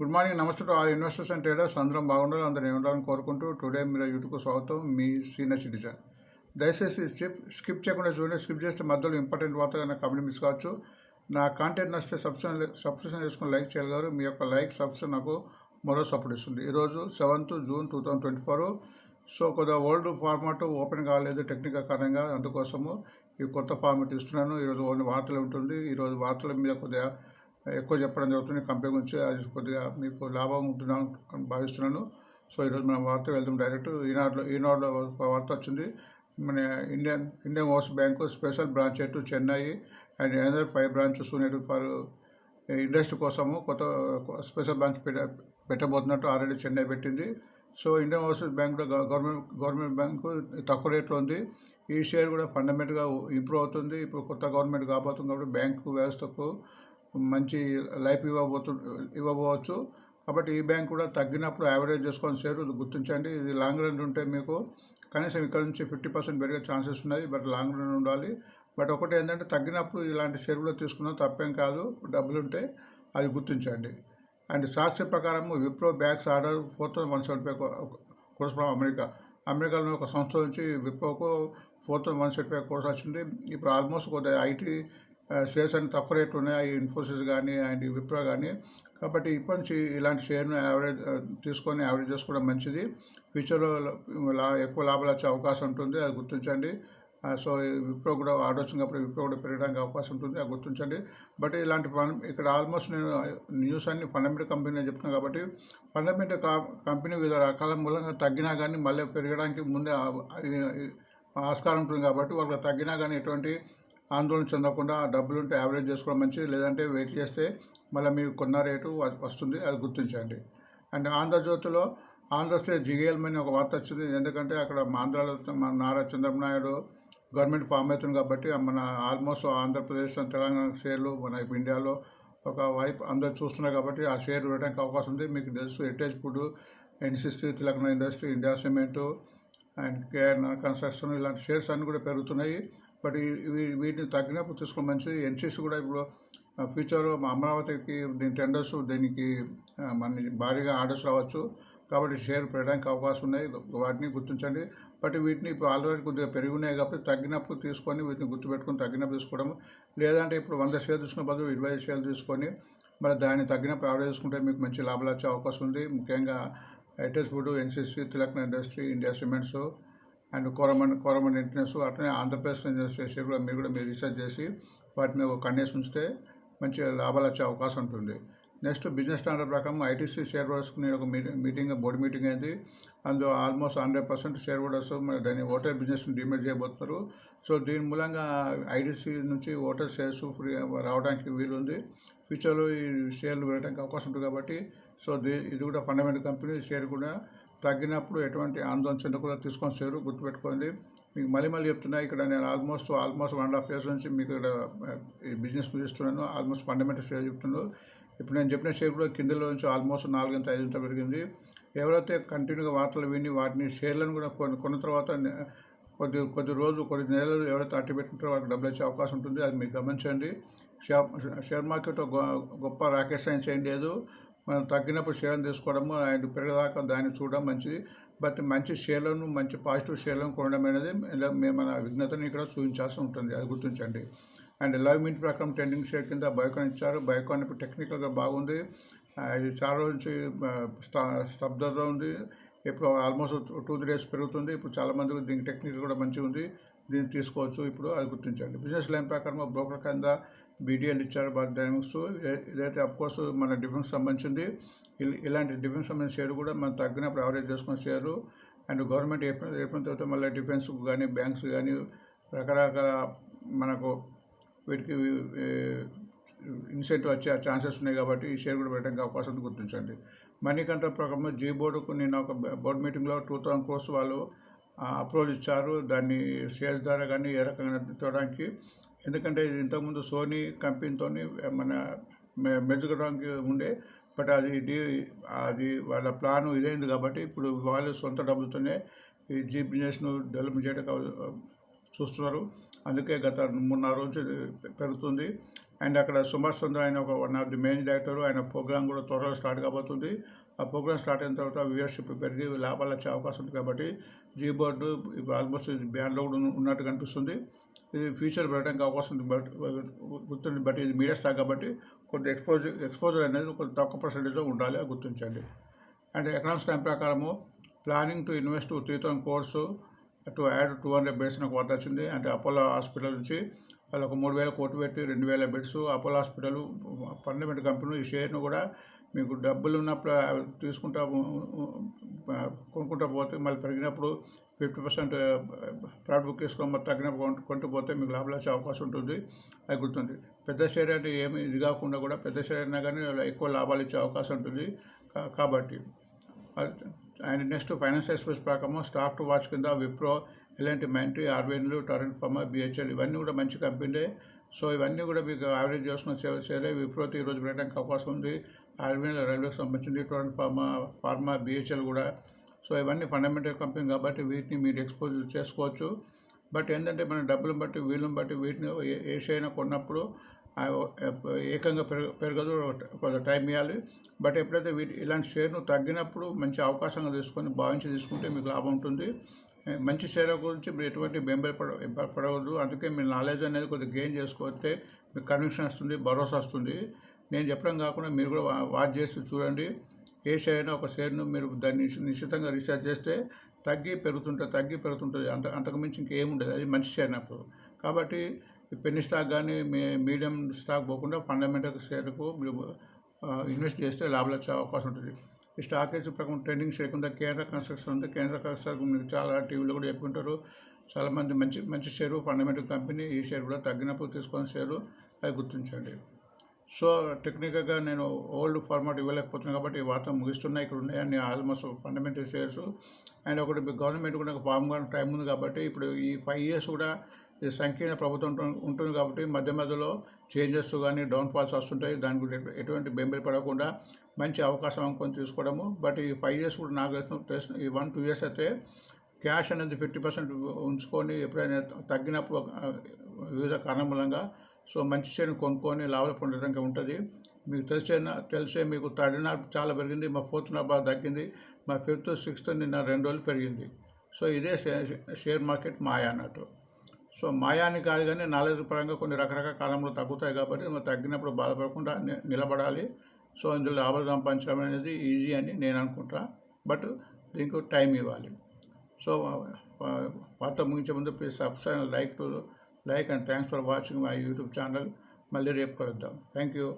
Good morning నమస్తే to all investors and traders. అందరం బాగుండాలి అందరూ ఉండాలని కోరుకుంటూ టుడే మీరు యూట్యూబ్కు స్వాగతం మీ సీనియర్ సిటిజన్. దయచేసి స్కిప్ స్కిప్ చేయకుండా చూడండి స్కిప్ చేస్తే మధ్యలో ఇంపార్టెంట్ వార్త నా కంపెనీ మిస్ కావచ్చు. నా కాంటెంట్ నచ్చితే సబ్స్క్రిప్షన్ సబ్స్క్రిప్షన్ చేసుకుని లైక్ చేయగలరు. మీ యొక్క లైక్ సబ్స్క్రిప్షన్ నాకు మరో సపోర్ట్ ఇస్తుంది. ఈరోజు seventh June two thousand twenty four. So కొద్దిగా ఓల్డ్ ఫార్మాట్ ఓపెన్ కాలేదు టెక్నికల్ కారణంగా. అందుకోసము ఈ కొత్త ఫార్మాట్ ఇస్తున్నాను. ఈరోజు ఓన్లీ వార్తలు ఉంటుంది. ఈరోజు వార్తల మీద కొద్దిగా ఎక్కువ చెప్పడం జరుగుతుంది. కంపెనీ గురించి అది కొద్దిగా మీకు లాభం ఉంటుందని భావిస్తున్నాను. సో ఈరోజు మనం వార్త వెళ్దాం డైరెక్ట్. ఈనాడులో ఈనాడులో ఒక వార్త వచ్చింది. మన Indian Indian Overseas Bank special branch to Chennai and another five branches ఉన్నాయి ఫర్ ఇండస్ట్రీ కోసము కొత్త స్పెషల్ బ్రాంచ్ పెట్ట పెట్టబోతున్నట్టు ఆల్రెడీ చెన్నై పెట్టింది. సో ఇండియన్ ఓవర్సీస్ బ్యాంక్లో గవర్నమెంట్ గవర్నమెంట్ బ్యాంకు తక్కువ రేట్లో ఉంది. ఈ షేర్ కూడా ఫండమెంటల్గా ఇంప్రూవ్ అవుతుంది. ఇప్పుడు కొత్త గవర్నమెంట్ కాబోతుంది కాబట్టి బ్యాంకు వ్యవస్థకు మంచి లైఫ్ ఇవ్వబోతు ఇవ్వబోవచ్చు. కాబట్టి ఈ బ్యాంక్ కూడా తగ్గినప్పుడు యావరేజ్ చేసుకొని షేర్ గుర్తించండి. ఇది లాంగ్ రన్ ఉంటే మీకు కనీసం ఇక్కడ నుంచి ఫిఫ్టీ పర్సెంట్ పెరిగే ఛాన్సెస్ ఉన్నాయి. బట్ లాంగ్ రన్ ఉండాలి. బట్ ఒకటి ఏంటంటే తగ్గినప్పుడు ఇలాంటి షేర్ కూడా తీసుకున్నా తప్పేం కాదు. డబ్బులు ఉంటే అది గుర్తించండి. అండ్ సాక్షి ప్రకారం Wipro bags order four thousand one seventy five crores from America. అమెరికాలో ఒక సంస్థ నుంచి విప్రోకు four thousand one seventy five crores వచ్చింది. ఇప్పుడు ఆల్మోస్ట్ కొద్దిగా ఐటీ షేర్స్ అన్ని తక్కువ రేట్లు ఉన్నాయి. ఇన్ఫోసిస్ కానీ అండ్ విప్రో కానీ కాబట్టి ఇప్పటి నుంచి ఇలాంటి షేర్ను యావరేజ్ తీసుకొని యావరేజ్ చేసుకోవడం మంచిది. ఫ్యూచర్లో లా ఎక్కువ లాభాలు వచ్చే అవకాశం ఉంటుంది. అది గుర్తించండి. సో విప్రో కూడా ఆర్డర్ వచ్చినప్పుడు విప్రో కూడా పెరగడానికి అవకాశం ఉంటుంది. అది గుర్తించండి. బట్ ఇలాంటి ఫండ్ ఇక్కడ ఆల్మోస్ట్ నేను న్యూస్ అన్ని ఫండమెంటల్ కంపెనీ చెప్తున్నాను కాబట్టి ఫండమెంటల్ కంపెనీ వివిధ రకాల మూలంగా తగ్గినా కానీ మళ్ళీ పెరగడానికి ముందే ఆస్కారం ఉంటుంది కాబట్టి వాళ్ళకి తగ్గినా కానీ ఎటువంటి ఆందోళన చెందకుండా డబ్బులు ఉంటే యావరేజ్ చేసుకోవడం మంచిది లేదంటే వెయిట్ చేస్తే మళ్ళీ మీకు కొన్న రేటు వస్తుంది అది గుర్తించండి. అండ్ ఆంధ్రజ్యోతిలో ఆంధ్రప్రదేశ్ జిగేఎల్ అని ఒక వార్త వచ్చింది. ఎందుకంటే అక్కడ ఆంధ్రాలో మన నారా చంద్రబాబు నాయుడు గవర్నమెంట్ ఫామ్ అవుతుంది కాబట్టి మన ఆల్మోస్ట్ ఆంధ్రప్రదేశ్ తెలంగాణ షేర్లు మన ఇండియాలో ఒక వైపు అందరు చూస్తున్నారు కాబట్టి ఆ షేర్ వేయడానికి అవకాశం ఉంది. మీకు తెలుసు Heritage Food NCC Telangana industry India cement and KR construction ఇలాంటి షేర్స్ అన్నీ కూడా పెరుగుతున్నాయి. బట్ వీటిని తగ్గినప్పుడు తీసుకోవడం మంచిది. ఎన్సీసీ కూడా ఇప్పుడు ఫ్యూచర్లో అమరావతికి దీని టెండర్స్ దీనికి మన భారీగా ఆర్డర్స్ రావచ్చు. కాబట్టి షేర్ పెరగడానికి అవకాశం ఉన్నాయి. వాటిని గుర్తించండి. బట్ వీటిని ఇప్పుడు ఆల్రెడీ కొద్దిగా పెరిగి ఉన్నాయి కాబట్టి తగ్గినప్పుడు తీసుకొని వీటిని గుర్తుపెట్టుకొని తగ్గినప్పుడు తీసుకోవడం లేదంటే ఇప్పుడు వంద షేర్లు తీసుకున్న బదులు ఇరవై షేర్లు తీసుకొని మరి దాన్ని తగ్గినప్పుడు ఆర్డర్ చేసుకుంటే మీకు మంచి లాభాలు వచ్చే అవకాశం ఉంది. ముఖ్యంగా Heritage Food NCC Telangana industry India cements and Coromandel Coromandel international అట్లనే ఆంధ్రప్రదేశ్ షేర్ కూడా మీరు కూడా మీరు రీసెర్చ్ చేసి వాటిని ఒక కన్నేసి ఉంచితే మంచి లాభాలు వచ్చే అవకాశం ఉంటుంది. నెక్స్ట్ బిజినెస్ స్టాండర్డ్ ప్రకారం ఐటీసీ షేర్ హోల్డర్స్ని ఒక మీటింగ్ బోర్డు మీటింగ్ అయింది. అందులో almost hundred percent share holders దాన్ని ఓటర్ బిజినెస్ని డిమేట్ చేయబోతున్నారు. సో దీని మూలంగా ఐటీసీ నుంచి ఓటర్ షేర్స్ ఫ్రీ రావడానికి వీలుంది ఫ్యూచర్లో ఈ షేర్లు వెళ్ళడానికి అవకాశం ఉంటుంది కాబట్టి సో దీ ఇది కూడా ఫండమెంటల్ కంపెనీ షేర్ కూడా తగ్గినప్పుడు ఎటువంటి ఆందోళన చెందకుండా తీసుకొని చేరు గుర్తుపెట్టుకోండి. మీకు మళ్ళీ మళ్ళీ చెప్తున్నా ఇక్కడ నేను almost almost one and half years నుంచి మీకు ఇక్కడ ఈ బిజినెస్ చూపిస్తున్నాను ఆల్మోస్ట్ ఫండమెంటల్ షేర్ చెప్తున్నాను. ఇప్పుడు నేను చెప్పిన షేర్ కూడా కిందలో నుంచి ఆల్మోస్ట్ నాలుగింత ఐదింత పెరిగింది. ఎవరైతే కంటిన్యూగా వార్తలు విని వాటిని షేర్లను కూడా కొన్ని కొన్న తర్వాత కొద్ది కొద్ది రోజు కొద్ది నెలలు ఎవరైతే అట్టి పెట్టుకుంటారో వాళ్ళకి డబ్బులు వచ్చే అవకాశం ఉంటుంది. అది మీరు గమనించండి. షేర్ షేర్ మార్కెట్ గొప్ప రాకెట్ సైన్స్ ఏం లేదు. మనం తగ్గినప్పుడు షేర్లను తీసుకోవడము అండ్ పెరగదాకా దాన్ని చూడడం మంచిది. బట్ మంచి షేర్లను మంచి పాజిటివ్ షేర్లను కొనడం అనేది మేము మన విఘ్నతను ఇక్కడ చూపించాల్సి ఉంటుంది. అది గుర్తించండి. అండ్ లైవ్ మింట్ ప్రకారం ట్రెండింగ్ షేర్ కింద బయోకాన్ ఇచ్చారు. బయోకాన్ ఇప్పుడు టెక్నికల్గా బాగుంది. ఇది చాలా రోజు నుంచి స్తబ్దతలో ఉంది. ఇప్పుడు ఆల్మోస్ట్ టూ త్రీ డేస్ పెరుగుతుంది. ఇప్పుడు చాలామంది దీనికి టెక్నికల్ కూడా మంచిగా ఉంది. దీన్ని తీసుకోవచ్చు. ఇప్పుడు అది గుర్తించండి. బిజినెస్ లైన్ ప్రకారం బ్రోకర్ కింద బీడీఎల్ ఇచ్చారు బాగా డైనమిక్స్ ఇదైతే అఫ్కోర్స్ మన డిఫెన్స్ సంబంధించింది ఇలాంటి డిఫెన్స్ సంబంధించిన షేర్ కూడా మనం తగ్గినప్పుడు యావరేజ్ చేసుకున్న షేరు. అండ్ గవర్నమెంట్ చెప్పిన చెప్పిన తర్వాత మళ్ళీ డిఫెన్స్ కానీ బ్యాంక్స్ కానీ రకరకాల మనకు వీటికి ఇన్సెంటివ్ వచ్చే ఛాన్సెస్ ఉన్నాయి కాబట్టి ఈ షేర్ కూడా పెట్టడానికి అవకాశం గుర్తించండి. మనీ కంట్రోల్ ప్రకారం జీ బోర్డుకు నేను ఒక బోర్డు మీటింగ్లో టూ థౌసండ్ కోర్స్ వాళ్ళు అప్రోచ్ ఇచ్చారు. దాన్ని షేర్స్ ద్వారా కానీ ఏ రకంగా చూడడానికి ఎందుకంటే ఇంతకుముందు సోనీ కంపెనీతో మన మెచ్చుకోవడానికి ఉండే బట్ అది డి అది వాళ్ళ ప్లాన్ ఇదైంది కాబట్టి ఇప్పుడు వాళ్ళు సొంత డబ్బులతోనే ఈ జీ బిజినెస్ను డెవలప్ చేయడానికి చూస్తున్నారు. అందుకే గత మూడు నాలుగు రోజులు పెరుగుతుంది. అండ్ అక్కడ సుభాష్ చంద్ర ఆయన ఒక one of the main director ఆయన ప్రోగ్రామ్ కూడా త్వరలో స్టార్ట్ కాబోతుంది. ఆ ప్రోగ్రామ్ స్టార్ట్ అయిన తర్వాత వ్యూవర్షిప్ పెరిగి లాభాలు వచ్చే అవకాశం ఉంది కాబట్టి జీ బోర్డు ఇప్పుడు ఆల్మోస్ట్ బ్యాన్లో కూడా ఉన్నట్టు కనిపిస్తుంది. ఇది ఫ్యూచర్ పెట్టడానికి అవకాశం ఉంది బట్ గుర్తుంది బట్ ఇది మీడియా స్టాక్ కాబట్టి కొంత ఎక్స్పోజర్ ఎక్స్పోజర్ అనేది కొంత తక్కువ పర్సెంటేజ్లో ఉండాలి అది గుర్తించండి. అండ్ ఎకనామిక్స్ టైం ప్రకారము planning to invest three thousand crore to add two hundred beds నాకు వార్త వచ్చింది. అంటే అపోలో హాస్పిటల్ నుంచి వాళ్ళు ఒక మూడు వేల కోట్లు పెట్టి రెండు వేల beds Apollo hospital fundamental company ఈ షేర్ను కూడా మీకు డబ్బులు ఉన్నప్పుడు తీసుకుంటా కొనుక్కుంటా పోతే మళ్ళీ పెరిగినప్పుడు ఫిఫ్టీ పర్సెంట్ ప్రాఫిట్ బుక్ చేసుకొని మరి తగ్గినప్పుడు కొంటూ కొంటూ పోతే మీకు లాభాలు వచ్చే అవకాశం ఉంటుంది అది గుర్తుంది. పెద్ద షేర్ అంటే ఏమి ఇది కాకుండా కూడా పెద్ద షేర్ అయినా కానీ ఎక్కువ లాభాలు ఇచ్చే అవకాశం ఉంటుంది. కాబట్టి అండ్ నెక్స్ట్ ఫైనాన్స్ ఎక్స్ప్రెస్ ప్రకారం స్టాక్ టు వాచ్ కింద విప్రో ఎలాంటి మెంట్రీ ఆర్బీఎన్లు టరెంట్ ఫార్మా బిహెచ్ఎల్ ఇవన్నీ కూడా మంచి కంపెనీలే. సో ఇవన్నీ కూడా మీకు యావరేజ్ చేసుకున్న సేవ చేయాలి విప్రోత్ ఈరోజు పెట్టడానికి అవకాశం ఉంది. ఆర్బిఎన్ రైల్వేకి సంబంధించింది టోటల్ ఫార్మా ఫార్మా బిహెచ్ఎల్ కూడా. సో ఇవన్నీ ఫండమెంటల్ కంపెనీ కాబట్టి వీటిని మీరు ఎక్స్పోజ్ చేసుకోవచ్చు. బట్ ఏంటంటే మన డబ్బులను బట్టి వీళ్ళని బట్టి వీటిని ఏ- ఏ అయినా కొన్నప్పుడు ఏకంగా పెరగ పెరగదు కొంత టైం ఇవ్వాలి బట్ ఎప్పుడైతే వీటి ఇలాంటి షేర్ను తగ్గినప్పుడు మంచి అవకాశంగా తీసుకొని భావించి తీసుకుంటే మీకు లాభం ఉంటుంది. మంచి షేర్ గురించి మీరు ఎటువంటి బెంబై పడవద్దు. అందుకే మీ నాలెడ్జ్ అనేది కొద్దిగా గెయిన్ చేసుకోతే మీకు కన్విక్షన్ వస్తుంది భరోసా వస్తుంది. నేను చెప్పడం కాకుండా మీరు కూడా వాచ్ చేసి చూడండి. ఏ షేర్ అయినా ఒక షేర్ను మీరు దాన్ని నిశ్చితంగా రీసెర్చ్ చేస్తే తగ్గి పెరుగుతుంటుంది తగ్గి పెరుగుతుంటుంది. అంత అంతకు మించి ఇంకేం ఉండదు అది మంచి షేర్ అప్పుడు కాబట్టి పెన్ని స్టాక్ కానీ మీ మీడియం స్టాక్ పోకుండా ఫండమెంటల్ షేర్కు మీరు ఇన్వెస్ట్ చేస్తే లాభాలు వచ్చే అవకాశం ఉంటుంది. ఈ స్టాక్ ఎక్స్ ప్రకారం ట్రెండింగ్ షేర్ కింద కేంద్ర కన్స్ట్రక్షన్ ఉంది? కేంద్ర కన్స్ట్రక్షన్ మీకు చాలా టీవీలో కూడా చెప్పుకుంటారు చాలామంది మంచి మంచి షేరు ఫండమెంటల్ కంపెనీ ఈ షేర్ కూడా తగ్గినప్పుడు తీసుకున్న షేరు అది గుర్తించండి. సో టెక్నికల్గా నేను ఓల్డ్ ఫార్మాట్ ఇవ్వలేకపోతున్నాను కాబట్టి ఈ వార్త ముగిస్తున్నాయి ఇక్కడ ఉన్నాయి అన్ని ఆల్మోస్ట్ ఫండమెంటల్ షేర్స్. అండ్ ఒకటి గవర్నమెంట్ కూడా ఫామ్ కానీ టైం ఉంది కాబట్టి ఇప్పుడు ఈ ఫైవ్ ఇయర్స్ కూడా సంకీర్ణ ప్రభుత్వం ఉంటుంది కాబట్టి మధ్య మధ్యలో చేంజెస్ కానీ డౌన్ఫాల్స్ వస్తుంటాయి. దాని గురించి ఎటువంటి బెంబేలు పడకుండా మంచి అవకాశం అనుకొని తీసుకోవడము. బట్ ఈ ఫైవ్ ఇయర్స్ కూడా నాకు తెలిసిన- తెలిసిన ఈ వన్ టూ ఇయర్స్ అయితే క్యాష్ అనేది ఫిఫ్టీ పర్సెంట్ ఉంచుకొని ఎప్పుడైనా తగ్గినప్పుడు వివిధ కారణం మూలంగా సో మంచి షేర్ని కొనుక్కొని లాభాలు పొందడానికి ఉంటుంది. మీకు తెలిసే తెలిసే మీకు థర్డ్ నాట్ చాలా పెరిగింది. మా ఫోర్త్ నాట్ బాగా తగ్గింది. మా ఫిఫ్త్ సిక్స్త్ నిన్న రెండు రోజులు పెరిగింది. సో ఇదే షేర్ షేర్ మార్కెట్ మాయా అన్నట్టు. సో మాయాని కాదు కానీ నాలెడ్జ్ పరంగా కొన్ని రకరకాల కాలంలో తగ్గుతాయి కాబట్టి మనం తగ్గినప్పుడు బాధపడకుండా నిలబడాలి. సో ఇందులో లాభాలు సంపాదించడం అనేది ఈజీ అని నేను అనుకుంటా. బట్ దీనికి టైం ఇవ్వాలి. సో వార్త ముగించే ముందు please subscribe like to like and thanks for watching my YouTube channel మళ్ళీ రేపు కలుద్దాం. Thank you